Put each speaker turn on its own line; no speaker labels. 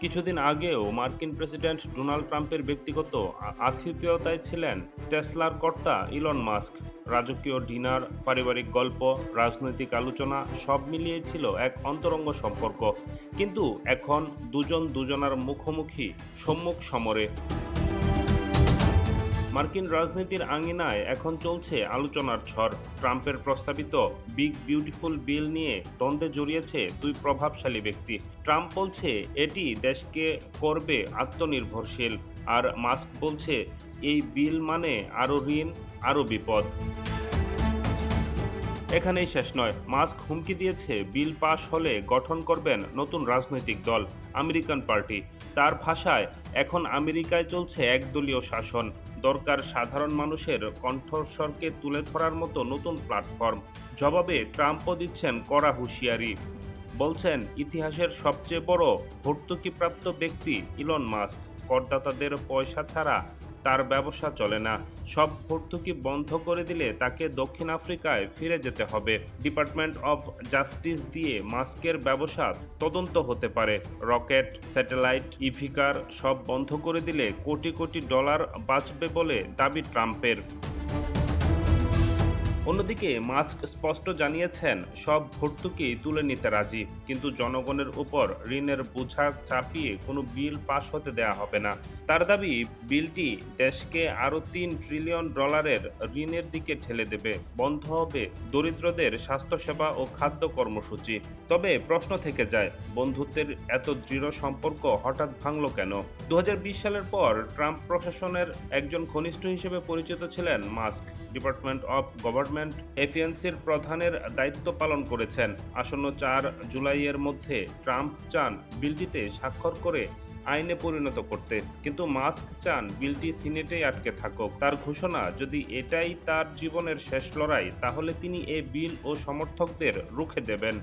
কিছুদিন আগেও মার্কিন প্রেসিডেন্ট ডোনাল্ড ট্রাম্পের ব্যক্তিগত আতিথেয়তায় ছিলেন টেসলার কর্তা ইলন মাস্ক। রাজকীয় ডিনার, পারিবারিক গল্প, রাজনৈতিক আলোচনা সব মিলিয়ে ছিল এক অন্তরঙ্গ সম্পর্ক। কিন্তু এখন দুজন দুজনার মুখোমুখি সম্মুখ সমরে। মার্কিন রাজনীতির আঙিনায় এখন চলছে আলোচনার ঝড়। ট্রাম্পের প্রস্তাবিত বিগ বিউটিফুল বিল নিয়ে দ্বন্দ্বে জড়িয়েছে দুই প্রভাবশালী ব্যক্তি। ট্রাম্প বলছে, এটি দেশকে করবে আত্মনির্ভরশীল। আর মাস্ক বলছে, এই বিল মানে আরও ঋণ আরও বিপদ। এখানেই শেষ নয়। মাস্ক হুমকি দিয়েছে, বিল পাশ হলে গঠন করবেন নতুন রাজনৈতিক দল, আমেরিকান পার্টি। তার ভাষায়, এখন আমেরিকায় চলছে একদলীয় শাসন। দরকার সাধারণ মানুষের কণ্ঠস্বরকে তুলে ধরার মতো নতুন প্ল্যাটফর্ম। জবাবে ট্রাম্পও দিচ্ছেন কড়া হুঁশিয়ারি। বলছেন, ইতিহাসের সবচেয়ে বড় ভর্তুকিপ্রাপ্ত ব্যক্তি ইলন মাস্ক। করদাতাদের পয়সা ছাড়া তার ব্যবসা চলে না। সব ভর্তুকি বন্ধ করে দিলে তাকে দক্ষিণ আফ্রিকায় ফিরে যেতে হবে। ডিপার্টমেন্ট অফ জাস্টিস দিয়ে মাস্কের ব্যবসা তদন্ত হতে পারে। রকেট, স্যাটেলাইট ইভিকার সব বন্ধ করে দিলে কোটি কোটি ডলার বাঁচবে বলে দাবি ট্রাম্পের। অন্যদিকে, মাস্ক স্পষ্ট জানিয়েছেন, সব ভর্তুকি তুলে নিতে রাজি। কিন্তু জনগণের উপর ঋণের বোঝা চাপিয়ে কোনো বিল পাশ হতে দেয়া হবে না। তার দাবি, বিলটি দেশকে আরও তিন ট্রিলিয়ন ডলারের ঋণের দিকে ঠেলে দেবে। বন্ধ হবে দরিদ্রদের স্বাস্থ্যসেবা ও খাদ্য কর্মসূচি। তবে প্রশ্ন থেকে যায়, বন্ধুত্বের এত দৃঢ় সম্পর্ক হঠাৎ ভাঙল কেন? দু হাজার বিশ সালের পর ট্রাম্প প্রশাসনের একজন ঘনিষ্ঠ হিসেবে পরিচিত ছিলেন মাস্ক। ডিপার্টমেন্ট অফ গভর্নমেন্ট এফিয়েন্সির প্রধানের দায়িত্ব পালন করেছেন। আসন্ন চার জুলাইয়ের মধ্যে ট্রাম্প চান বিলটিতে স্বাক্ষর করে আইনে পরিণত করতে। কিন্তু মাস্ক চান বিলটি সিনেটেই আটকে থাকুক। তার ঘোষণা, যদি এটাই তার জীবনের শেষ লড়াই, তাহলে তিনি এ বিল ও সমর্থকদের রুখে দেবেন।